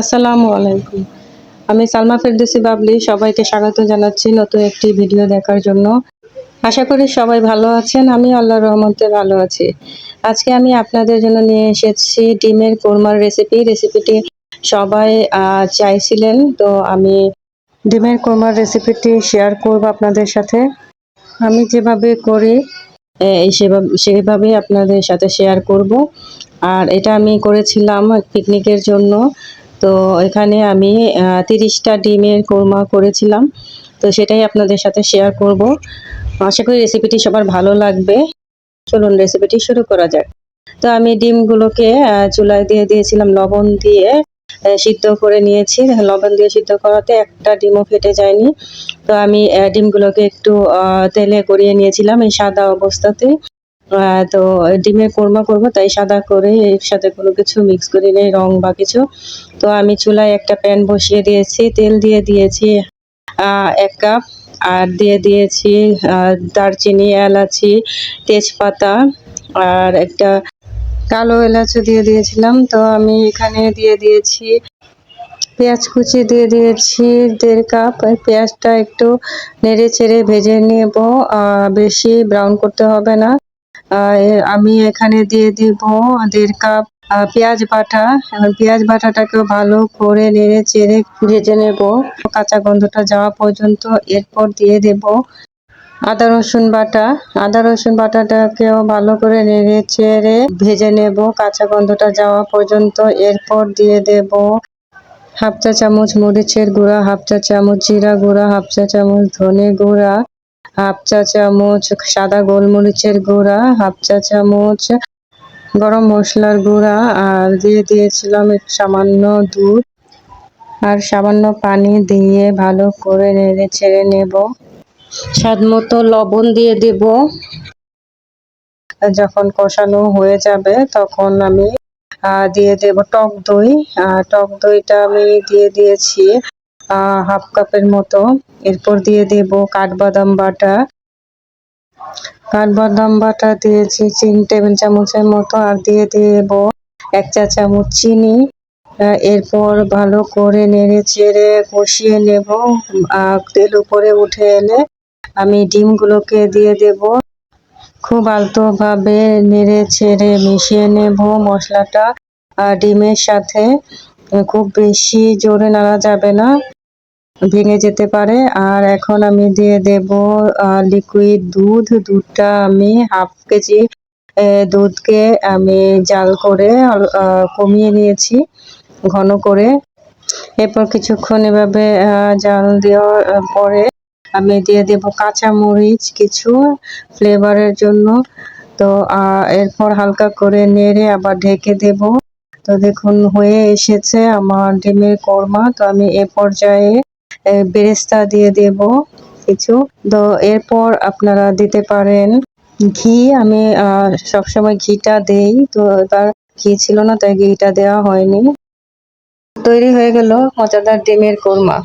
আসসালামু আলাইকুম। আমি সালমা ফেরদৌসি বাবলি, সবাইকে স্বাগত জানাচ্ছি নতুন একটি ভিডিও দেখার জন্য। আশা করি সবাই ভালো আছেন আমি আল্লাহ রহমতে ভালো আছি। আজকে আমি আপনাদের জন্য নিয়ে এসেছি ডিমের কোরমার রেসিপি রেসিপিটি সবাই চাইছিলেন, তো আমি ডিমের কোরমার রেসিপিটি শেয়ার করব আপনাদের সাথে। আমি যেভাবে করি সেভাবে আপনাদের সাথে শেয়ার করব। আর এটা আমি করেছিলাম পিকনিকের জন্য। তো এখানে আমি তিরিশটা ডিমের কোরমা করেছিলাম। তো সেটাই আপনাদের সাথে শেয়ার করব। আশা করি রেসিপিটি সবার ভালো লাগবে। চলুন রেসিপিটি শুরু করা যাক। তো আমি ডিমগুলোকে চুলায় দিয়ে দিয়েছিলাম লবণ দিয়ে। সিদ্ধ করে নিয়েছি। লবণ দিয়ে সিদ্ধ করাতে একটা ডিমও ফেটে যায়নি। তো আমি ডিমগুলোকে একটু তেলে গড়িয়ে নিয়েছিলাম এই সাদা অবস্থাতে। তো ডিমের কোরমা করব, তাই সাদা করে এর সাথে কোনো কিছু মিক্স করি নেই, রং বা কিছু। তো আমি চুলায় একটা প্যান বসিয়ে দিয়েছি, তেল দিয়ে দিয়েছি এক কাপ আর দিয়ে দিয়েছি দারচিনি, এলাচি, তেজপাতা। আর একটা কালো এলাচও দিয়ে দিয়েছিলাম, তো আমি এখানে দিয়ে দিয়েছি পেঁয়াজ কুচি দিয়ে দিয়েছি দেড় কাপ। পেঁয়াজটা একটু নেড়ে চেড়ে ভেজে নেব বেশি ব্রাউন করতে হবে না। আমি এখানে দিয়ে দিব দেড় কাপ পেঁয়াজ বাটা। এবার পেঁয়াজ বাটাটাকেও ভালো করে নেড়ে চেড়ে ভেজে নেব। কাঁচা গন্ধটা যাওয়া পর্যন্ত এরপর দিয়ে দেব। আদা রসুন বাটা। আদা রসুন বাটাটাকেও ভালো করে নেড়ে চেড়ে ভেজে নেব। কাঁচা গন্ধটা যাওয়া পর্যন্ত এরপর দিয়ে দেব হাফ চা চামচ মরিচের গুঁড়া, হাফ চা চামচ জিরা গুঁড়া, হাফ চা চামচ ধনে গুঁড়া, হাফ চা চামচ সাদা গোলমরিচের গুঁড়া, হাফ চা চামচ গরম মশলার গুঁড়া আর দিয়ে দিয়েছিলাম সামান্য দুধ। আর সামান্য পানি দিয়ে ভালো করে নেড়ে ছেড়ে নেব। স্বাদ মতো লবণ দিয়ে দেব। যখন কষানো হয়ে যাবে তখন আমি দিয়ে দেব টক দই। টক দইটা আমি দিয়ে দিয়েছি হাফ কাপের মতো। এরপর দিয়ে দেব কাঠবাদাম বাটা। কাঠবাদাম বাটা দিয়েছি তিন টেবিল চামচের মতো আর দিয়ে দেব এক চা চামচ চিনি। এরপর ভালো করে নেড়ে চেড়ে কষিয়ে নেব। তেল উপরে উঠে এলে আমি ডিমগুলোকে দিয়ে দেব। খুব আলতো ভাবে নেড়ে ছেড়ে মিশিয়ে নেব মশলাটা। ডিমের সাথে খুব বেশি জোরে নাড়া যাবে না, ভেঙে যেতে পারে। আর এখন আমি দিয়ে দেব লিকুইড দুধ। দুধটা আমি হাফ কেজি দুধকে আমি জাল করে কমিয়ে নিয়েছি ঘন করে। এরপর কিছুক্ষণ এভাবে জাল দেওয়ার পরে আমি দিয়ে দেব কাঁচা মরিচ কিছু ফ্লেভারের জন্য। তো এরপর হালকা করে নেড়ে আবার ঢেকে দেব। তো দেখুন, হয়ে এসেছে আমার ডিমের কোরমা। তো আমি এ পর্যায়ে বেরেস্তা দিয়ে দেব কিছু। তো এরপর আপনারা দিতে পারেন ঘি। আমি সবসময় ঘিটা দেই। তো এবার ঘি ছিল না, তাই ঘিটা দেওয়া হয়নি। তৈরি হয়ে গেল মজাদার ডিমের কোরমা।